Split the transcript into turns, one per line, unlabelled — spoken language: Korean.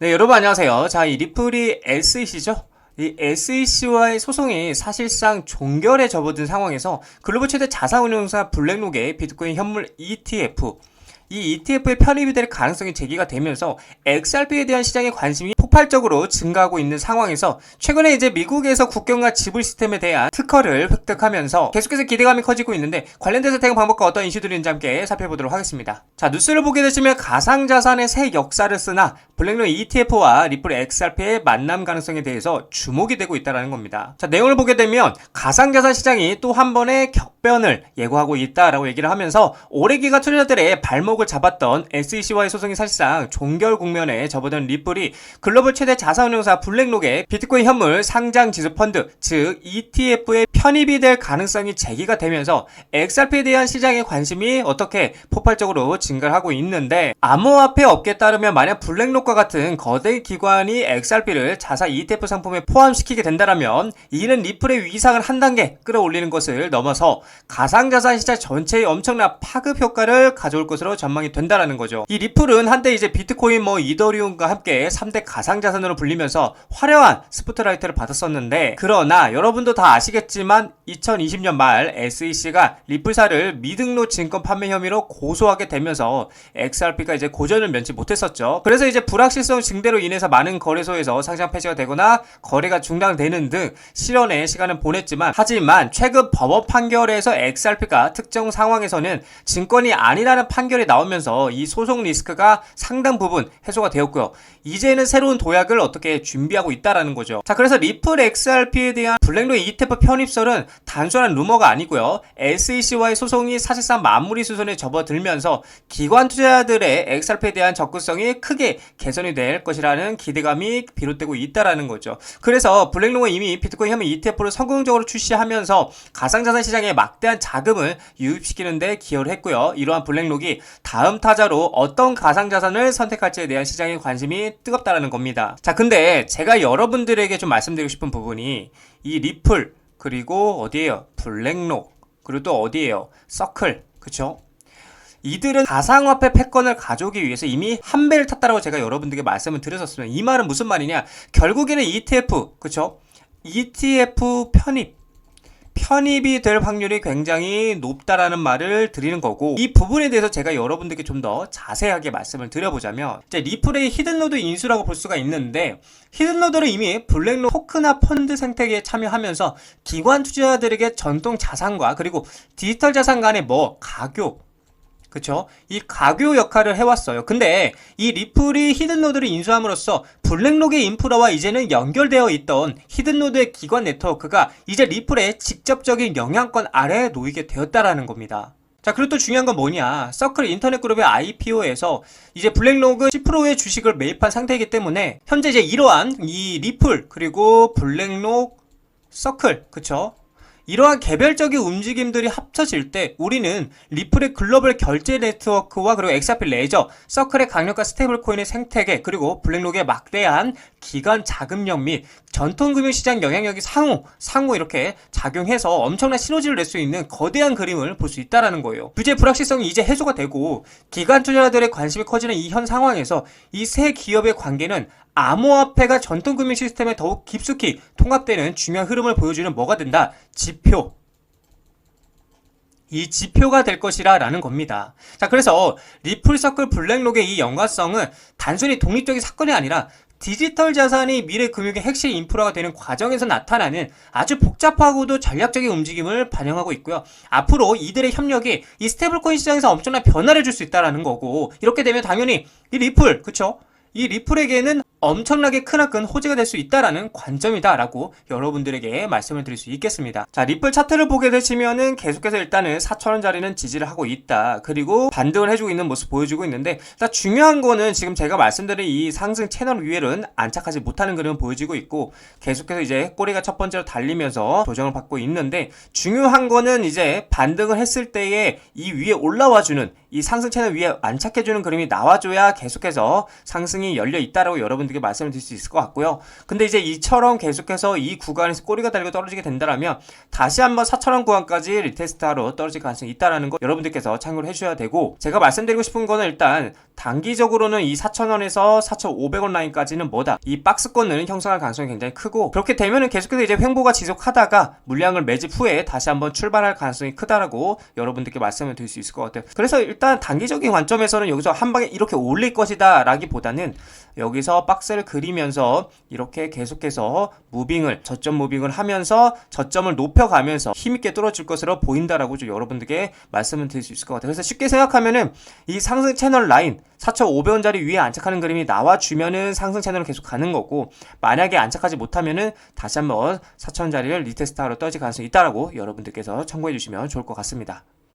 네, 여러분 안녕하세요. 자, 이 리플이 SEC죠? 이 SEC와의 소송이 사실상 종결에 접어든 상황에서 글로벌 최대 자산운용사 블랙록의 비트코인 현물 ETF 이 ETF의 편입이 될 가능성이 제기가 되면서 XRP에 대한 시장의 관심이 폭발적으로 증가하고 있는 상황에서 최근에 이제 미국에서 국경과 지불 시스템에 대한 특허를 획득하면서 계속해서 기대감이 커지고 있는데 관련돼서 대응 방법과 어떤 이슈들이 있는지 함께 살펴보도록 하겠습니다. 자 뉴스를 보게 되시면 가상자산의 새 역사를 쓰나 블랙록 ETF와 리플 XRP의 만남 가능성에 대해서 주목이 되고 있다는 겁니다. 자 내용을 보게 되면 가상자산 시장이 또 한 번의 격변을 예고하고 있다라고 얘기를 하면서 오래 기간 투자자들의 발목을 잡았던 SEC와의 소송이 사실상 종결 국면에 접어든 리플이 글로벌 최대 자산운용사 블랙록의 비트코인 현물 상장 지수 펀드 즉 ETF의 편입이 될 가능성이 제기가 되면서 XRP에 대한 시장의 관심이 어떻게 폭발적으로 증가를 하고 있는데 암호화폐 업계에 따르면 만약 블랙록과 같은 거대 기관이 XRP를 자사 ETF 상품에 포함시키게 된다면 이는 리플의 위상을 한 단계 끌어올리는 것을 넘어서 가상자산 시장 전체에 엄청난 파급 효과를 가져올 것으로 전망이 된다라는 거죠. 이 리플은 한때 이제 비트코인 뭐 이더리움과 함께 3대 가상 자산으로 불리면서 화려한 스포트라이트를 받았었는데 그러나 여러분도 다 아시겠지만 2020년 말 SEC가 리플사를 미등록 증권 판매 혐의로 고소하게 되면서 XRP가 이제 고전을 면치 못했었죠. 그래서 이제 불확실성 증대로 인해서 많은 거래소에서 상장 폐지가 되거나 거래가 중단되는 등 실현의 시간을 보냈지만 하지만 최근 법원 판결에서 XRP가 특정 상황에서는 증권이 아니라는 판결이 나오면서 이 소송 리스크가 상당 부분 해소가 되었고요. 이제는 새로운 도약을 어떻게 준비하고 있다라는 거죠. 자, 그래서 리플 XRP에 대한 블랙록 ETF 편입설은 단순한 루머가 아니고요. SEC와의 소송이 사실상 마무리 수순에 접어들면서 기관 투자자들의 XRP에 대한 접근성이 크게 개선이 될 것이라는 기대감이 비롯되고 있다라는 거죠. 그래서 블랙록은 이미 비트코인 현물 ETF를 성공적으로 출시하면서 가상자산 시장에 막대한 자금을 유입시키는데 기여를 했고요. 이러한 블랙록이 다음 타자로 어떤 가상자산을 선택할지에 대한 시장의 관심이 뜨겁다라는 겁니다. 자, 근데 제가 여러분들에게 좀 말씀드리고 싶은 부분이 이 리플 그리고 어디에요? 블랙록 그리고 또 어디에요? 서클 그쵸? 이들은 가상화폐 패권을 가져오기 위해서 이미 한 배를 탔다라고 제가 여러분들에게 말씀을 드렸었습니다. 이 말은 무슨 말이냐? 결국에는 ETF, 그쵸? ETF 편입. 편입이 될 확률이 굉장히 높다라는 말을 드리는 거고 이 부분에 대해서 제가 여러분들께 좀 더 자세하게 말씀을 드려보자면 이제 리플의 히든노드 인수라고 볼 수가 있는데 히든노드는 이미 블랙록 토크나 펀드 생태계에 참여하면서 기관 투자자들에게 전통 자산과 그리고 디지털 자산 간의 뭐 가교 그쵸? 이 가교 역할을 해왔어요. 근데 이 리플이 히든노드를 인수함으로써 블랙록의 인프라와 이제는 연결되어 있던 히든노드의 기관 네트워크가 이제 리플의 직접적인 영향권 아래에 놓이게 되었다라는 겁니다. 자, 그리고 또 중요한 건 뭐냐. 서클 인터넷 그룹의 IPO에서 이제 블랙록은 10%의 주식을 매입한 상태이기 때문에 현재 이제 이러한 이 리플 그리고 블랙록 서클, 그쵸? 이러한 개별적인 움직임들이 합쳐질 때 우리는 리플의 글로벌 결제 네트워크와 그리고 엑사필 레저, 서클의 강력한 스테이블 코인의 생태계, 그리고 블랙록의 막대한 기관 자금력 및 전통 금융시장 영향력이 상호, 상호 이렇게 작용해서 엄청난 시너지를 낼 수 있는 거대한 그림을 볼 수 있다라는 거예요. 규제 불확실성이 이제 해소가 되고 기관 투자자들의 관심이 커지는 이 현 상황에서 이 세 기업의 관계는 암호화폐가 전통 금융 시스템에 더욱 깊숙이 통합되는 중요한 흐름을 보여주는 뭐가 된다? 지표. 이 지표가 될 것이라 라는 겁니다. 자, 그래서 리플서클 블랙록의 이 연관성은 단순히 독립적인 사건이 아니라 디지털 자산이 미래 금융의 핵심 인프라가 되는 과정에서 나타나는 아주 복잡하고도 전략적인 움직임을 반영하고 있고요. 앞으로 이들의 협력이 이 스테이블코인 시장에서 엄청난 변화를 줄 수 있다라는 거고 이렇게 되면 당연히 이 리플, 그쵸? 이 리플에게는 엄청나게 크나큰 호재가 될 수 있다라는 관점이다라고 여러분들에게 말씀을 드릴 수 있겠습니다. 자, 리플 차트를 보게 되시면은 계속해서 일단은 4천원짜리는 지지를 하고 있다. 그리고 반등을 해주고 있는 모습 보여주고 있는데, 자, 중요한 거는 지금 제가 말씀드린 이 상승 채널 위에는 안착하지 못하는 그림을 보여지고 있고, 계속해서 이제 꼬리가 첫 번째로 달리면서 조정을 받고 있는데, 중요한 거는 이제 반등을 했을 때에 이 위에 올라와주는 이 상승 채널 위에 안착해주는 그림이 나와줘야 계속해서 상승이 열려 있다라고 여러분들 께 말씀을 드릴 수 있을 것 같고요. 근데 이제 이처럼 계속해서 이 구간에서 꼬리가 달리고 떨어지게 된다라면 다시 한번 4천원 구간까지 리테스트하러 떨어질 가능성이 있다라는 거 여러분들께서 참고를 해주셔야 되고 제가 말씀드리고 싶은 거는 일단 단기적으로는 이 4,000원에서 4,500원 라인까지는 뭐다? 이 박스권을 형성할 가능성이 굉장히 크고 그렇게 되면은 계속해서 이제 횡보가 지속하다가 물량을 매집 후에 다시 한번 출발할 가능성이 크다라고 여러분들께 말씀을 드릴 수 있을 것 같아요. 그래서 일단 단기적인 관점에서는 여기서 한 방에 이렇게 올릴 것이다라기보다는 여기서 박스를 그리면서 이렇게 계속해서 무빙을 저점 무빙을 하면서 저점을 높여가면서 힘있게 뚫어줄 것으로 보인다라고 좀 여러분들께 말씀을 드릴 수 있을 것 같아요. 그래서 쉽게 생각하면은 이 상승 채널 라인 4,500원짜리 위에 안착하는 그림이 나와주면은 상승 채널을 계속 가는 거고 만약에 안착하지 못하면은 다시 한번 4,000원짜리를 리테스트하러 떨어질 가능성이 있다라고 여러분들께서 참고해 주시면 좋을 것 같습니다.